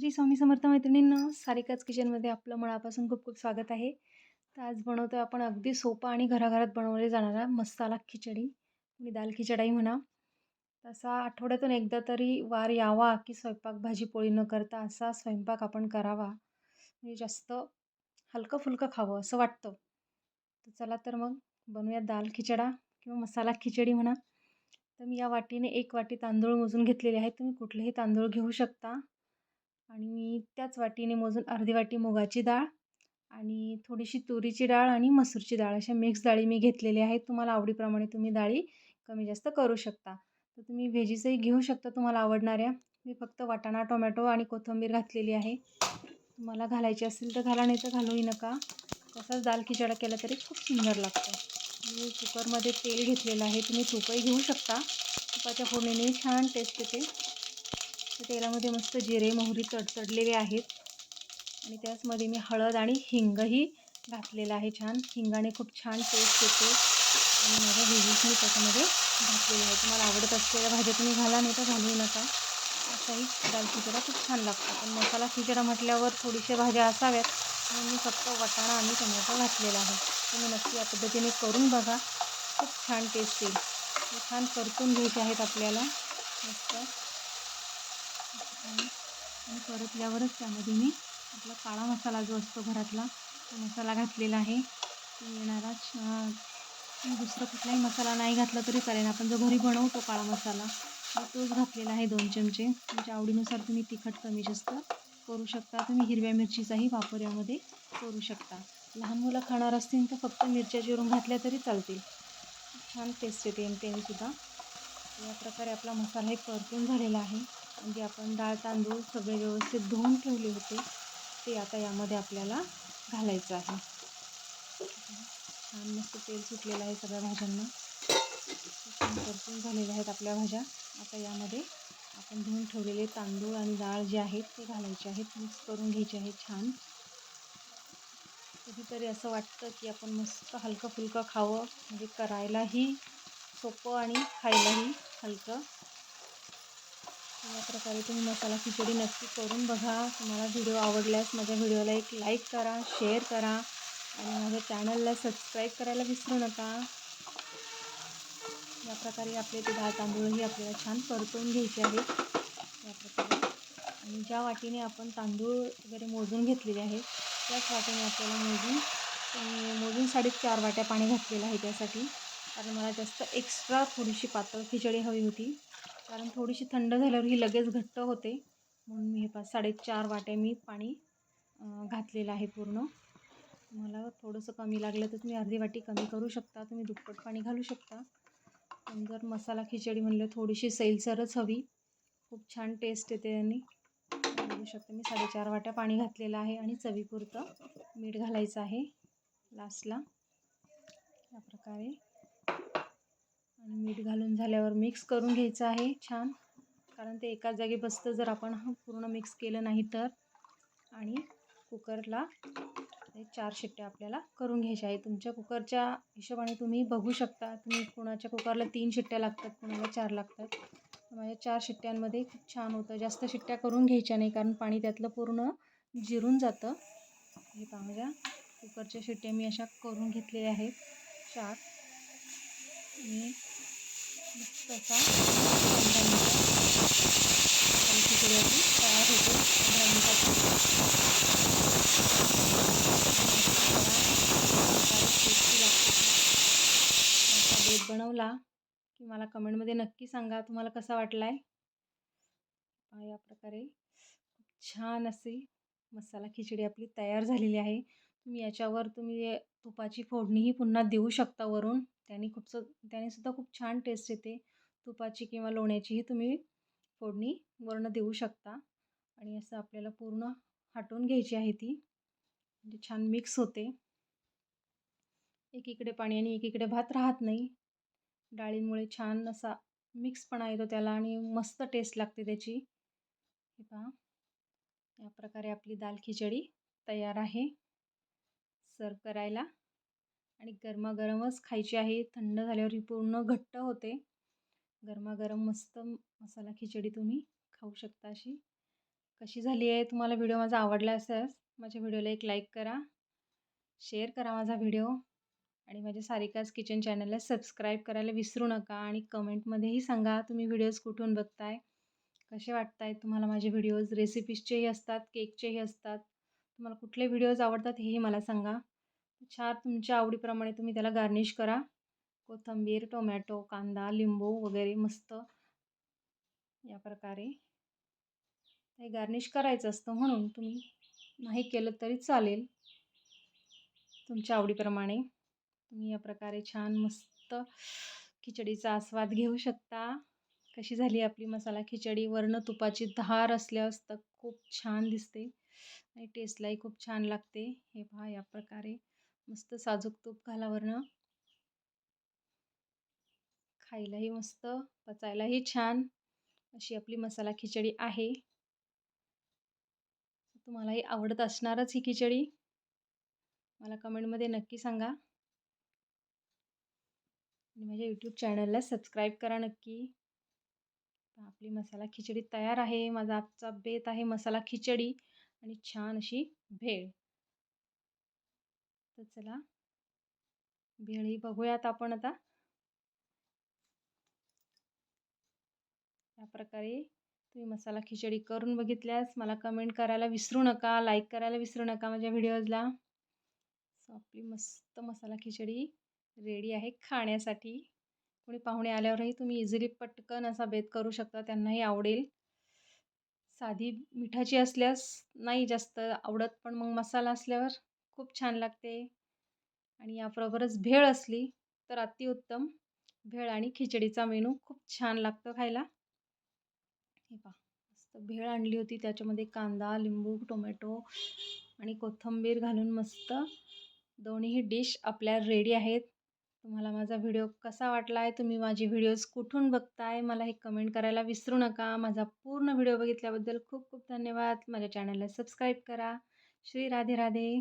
श्री स्वामी समर्थ मैत्रिणींना सारिकाच किचनमध्ये आपलं मनापासून खूप खूप स्वागत आहे. तर आज बनवतो आहे आपण अगदी सोपा आणि घराघरात बनवले जाणारा मसाला खिचडी आणि दाल खिचडाही म्हणा. तसा आठवड्यातून एकदा तरी वार यावा की स्वयंपाक भाजी पोळी न करता असा स्वयंपाक आपण करावा. म्हणजे जास्त हलकं फुलकं खावं असं वाटतं. तर चला तर मग बनवूया दाल खिचडा किंवा मसाला खिचडी म्हणा. तर मी या वाटीने एक वाटी तांदूळ मोजून घेतलेले आहे तुम्ही कुठलेही तांदूळ घेऊ शकता. आणि मी त्याच वाटीने मोजून अर्धी वाटी मुगाची डाळ आणि थोडीशी तुरीची डाळ आणि मसूरची डाळ अशा मिक्स डाळी मी घेतलेल्या आहेत. तुम्हाला आवडीप्रमाणे तुम्ही डाळी कमी जास्त करू शकता. तर तुम्ही व्हेजीसही घेऊ शकता तुम्हाला आवडणाऱ्या. मी फक्त वाटाणा टोमॅटो आणि कोथिंबीर घातलेली आहे. तुम्हाला घालायची असेल तर घाला नाही तर घालूही नका. तसाच दाल खिचडा केला तरी खूप सुंदर लागतो. मी कुकरमध्ये तेल घेतलेलं आहे. तुम्ही तुपही घेऊ शकता. तुपाच्या फोडणीने छान टेस्ट येते. तेलामध्ये मस्त जिरे मोहरी तडतडलेले आहेत. आणि त्याचमध्ये मी हळद आणि हिंगही घातलेलं आहे छान. हिंगाने खूप छान टेस्ट येते. आणि माझ्या व्हेजीस मी त्याच्यामध्ये घातलेलं आहे. तुम्हाला आवडत असलेल्या भाज्या तुम्ही घाला नाही तर घालू नका. असाही दाल खिचडा खूप छान लागतो पण मसाला खिचडा म्हटल्यावर थोडीशा भाज्या असाव्यात. म्हणून मी फक्त वाटाणा आणि टोमॅटो घातलेला आहे. तुम्ही नक्की या पद्धतीने करून बघा. खूप छान टेस्ट येईल. छान परतून घ्यायचे आहेत आपल्याला. मस्त. आणि परतल्यावरच त्यामध्ये मी आपला काळा मसाला जो असतो घरातला तो मसाला घातलेला आहे. तो येणारा दुसरा कुठलाही मसाला नाही घातला तरी चालेल. आपण जो घरी बनवतो काळा मसाला तोच घातलेला आहे दोन चमचे. तुमच्या आवडीनुसार तुम्ही तिखट कमी जास्त करू शकता. तुम्ही हिरव्या मिरचीचाही वापर यामध्ये करू शकता. लहान मुलं खाणार असतील तर फक्त मिरच्या चिरून घातल्या तरी चालतील. छान टेस्ट येते सुद्धा. या प्रकारे आपला मसाला हे परतून झालेला आहे. म्हणजे आपण डाळ तांदूळ सगळे व्यवस्थित धुवून ठेवले होते ते आता यामध्ये आपल्याला घालायचं आहे. छान मस्त तेल सुटलेलं आहे सगळ्या भाज्यांना. छान परतून झालेल्या आहेत आपल्या भाज्या. आता यामध्ये आपण धुवून ठेवलेले तांदूळ आणि डाळ जे आहेत ते घालायचे आहेत. मिक्स करून घ्यायचे आहेत छान. कधीतरी असं वाटतं की आपण मस्त हलकं फुलकं खावं. म्हणजे करायलाही सोपं आणि खायलाही हलकं या प्रकारे तुम्ही मसाला खिचडी नक्की करून बघा. तुम्हाला व्हिडिओ आवडल्यास माझ्या व्हिडिओला एक लाईक करा शेअर करा आणि माझ्या चॅनलला सबस्क्राईब करायला विसरू नका. या प्रकारे आपले ते दहा तांदूळही आपल्याला छान परतवून घ्यायचे आहेत. या प्रकारे. आणि ज्या वाटीने आपण तांदूळ वगैरे मोजून घेतलेले आहेत त्याच वाटीने आपल्याला मोजून मोजून साडेचार वाट्या पाणी घातलेलं आहे त्यासाठी. कारण मला जास्त एक्स्ट्रा थोडीशी पातळ खिचडी हवी होती. कारण थोडीशी थंड झाल्यावर ही लगेच घट्ट होते. म्हणून मी हे पाच साडेचार वाट्या मी पाणी घातलेलं आहे पूर्ण. मला थोडंसं कमी लागलं तर तुम्ही अर्धी वाटी कमी करू शकता. तुम्ही दुप्पट पाणी घालू शकता. पण जर मसाला खिचडी म्हणलं थोडीशी सैलसरच हवी. खूप छान टेस्ट येते आणि बघू शकता मी साडेचार वाट्या पाणी घातलेलं आहे आणि चवीपुरतं मीठ घालायचं आहे लास्टला या प्रकारे. आणि मीठ घालून झाल्यावर मिक्स करून घ्यायचं आहे छान. कारण ते एकाच जागी बसतं जर आपण पूर्ण मिक्स केलं नाही तर. आणि कुकरला चार शिट्ट्या आपल्याला करून घ्यायच्या आहे तुमच्या कुकरच्या हिशोबाने तुम्ही बघू शकता. तुम्ही कुणाच्या कुकरला तीन शिट्ट्या लागतात कुणाला चार लागतात. माझ्या चार शिट्ट्यांमध्ये खूप छान होतं. जास्त शिट्ट्या करून घ्यायच्या नाही कारण पाणी त्यातलं पूर्ण जिरून जातं. हे पहा माझ्या कुकरच्या शिट्ट्या मी अशा करून घेतलेल्या आहेत. चार. आणि तसा पंधरा तयार होते बेत बनवला की मला कमेंटमध्ये नक्की सांगा तुम्हाला कसा वाटला आहे या प्रकारे छान अशी मसाला खिचडी आपली तयार झालेली आहे तुम्ही याच्यावर तुम्ही तुपाची फोडणीही पुन्हा देऊ शकता वरून त्याने खूपसं त्याने सुद्धा खूप छान टेस्ट येते तुपाची किंवा लोण्याचीही तुम्ही फोडणी वर्ण देऊ शकता. आणि असं आपल्याला पूर्ण हाटून घ्यायची आहे ती. म्हणजे छान मिक्स होते. एकीकडे पाणी आणि एकीकडे भात राहत नाही. डाळींमुळे छान असा मिक्सपणा येतो त्याला आणि मस्त टेस्ट लागते त्याची. हे पहा. या प्रकारे आपली दाल खिचडी तयार आहे. सर्व करायला. आणि गरमागरमच खायची आहे. थंड झाल्यावर ही पूर्ण घट्ट होते. गरमागरम मस्त मसाला खिचडी तुम्ही खाऊ शकता अशी. कशी झाली आहे? तुम्हाला व्हिडिओ माझा आवडला असेल माझ्या व्हिडिओला एक लाईक करा शेअर करा माझा व्हिडिओ आणि माझ्या सारिकाज किचन चॅनलला सबस्क्राईब करायला विसरू नका आणि कमेंटमध्येही सांगा तुम्ही व्हिडिओज कुठून बघताय कसे वाटत आहेत तुम्हाला माझे व्हिडिओज रेसिपीजचेही असतात केकचेही असतात. तुम्हाला कुठले व्हिडिओज आवडतात हेही मला सांगा. छान तुमच्या आवडीप्रमाणे तुम्ही त्याला गार्निश करा. कोथिंबीर टोमॅटो कांदा लिंबू वगैरे मस्त या प्रकारे हे गार्निश करायचं असतं म्हणून तुम्ही नाही केलं तरी चालेल. तुमच्या आवडीप्रमाणे तुम्ही या प्रकारे छान मस्त खिचडीचा आस्वाद घेऊ शकता. कशी झाली आपली मसाला खिचडी? वर्ण तुपाची धार असल्यास तर खूप छान दिसते. आणि टेस्टलाही खूप छान लागते. हे पहा या प्रकारे मस्त साजूक तूप घाला खायलाही मस्त पचायलाही छान. अशी आपली मसाला खिचडी आहे. तुम्हालाही आवडत असणारच ही खिचडी. मला कमेंटमध्ये नक्की सांगा. आणि माझ्या यूट्यूब चॅनलला सबस्क्राईब करा नक्की. आपली मसाला खिचडी तयार आहे. माझा आजचा बेत आहे मसाला खिचडी आणि छान अशी भेळ. तर चला भेळही बघूयात आपण आता. प्रकारे तुम्ही मसाला खिचडी करून बघितल्यास मला कमेंट करायला विसरू नका लाईक करायला विसरू नका माझ्या व्हिडिओजला सो आपली मस्त मसाला खिचडी रेडी आहे खाण्यासाठी. कोणी पाहुणे आल्यावरही तुम्ही इझिली पटकन असा बेत करू शकता त्यांनाही आवडेल. साधी मिठाची असल्यास नाही जास्त आवडत पण मग मसाला असल्यावर खूप छान लागते. आणि याबरोबरच भेळ असली तर अतिउत्तम. भेळ आणि खिचडीचा मेनू खूप छान लागतो खायला. हे पहा मस्त भेळ आणली होती. त्याच्यामध्ये कांदा लिंबू टोमॅटो आणि कोथिंबीर घालून मस्त दोन्ही डिश आपल्या रेडी आहेत. तुम्हाला माझा व्हिडिओ कसा वाटला आहे तुम्ही माझे व्हिडिओज कुठून बघताय? मला हे कमेंट करायला विसरू नका. माझा पूर्ण व्हिडिओ बघितल्याबद्दल खूप खूप धन्यवाद. माझ्या चॅनलला सबस्क्राईब करा. श्री राधे राधे.